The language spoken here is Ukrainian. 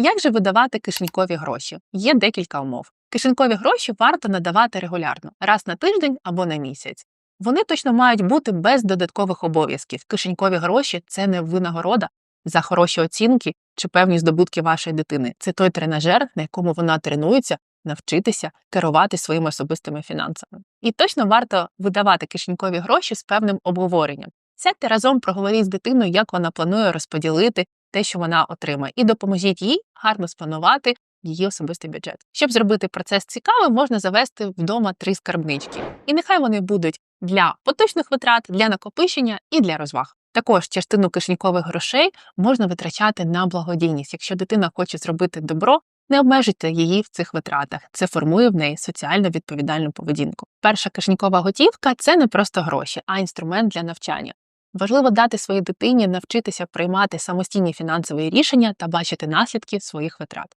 Як же видавати кишенькові гроші? Є декілька умов. Кишенькові гроші варто надавати регулярно, раз на тиждень або на місяць. Вони точно мають бути без додаткових обов'язків. Кишенькові гроші це не винагорода за хороші оцінки чи певні здобутки вашої дитини. Це той тренажер, на якому вона тренується навчитися керувати своїми особистими фінансами. І точно варто видавати кишенькові гроші з певним обговоренням. Сядьте разом, проговоріть з дитиною, як вона планує розподілити те, що вона отримає, і допоможіть їй гарно спланувати її особистий бюджет. Щоб зробити процес цікавим, можна завести вдома три скарбнички. І нехай вони будуть для поточних витрат, для накопичення і для розваг. Також частину кишенькових грошей можна витрачати на благодійність. Якщо дитина хоче зробити добро, не обмежуйте її в цих витратах. Це формує в неї соціально відповідальну поведінку. Перша кишенькова готівка це не просто гроші, а інструмент для навчання. Важливо дати своїй дитині навчитися приймати самостійні фінансові рішення та бачити наслідки своїх витрат.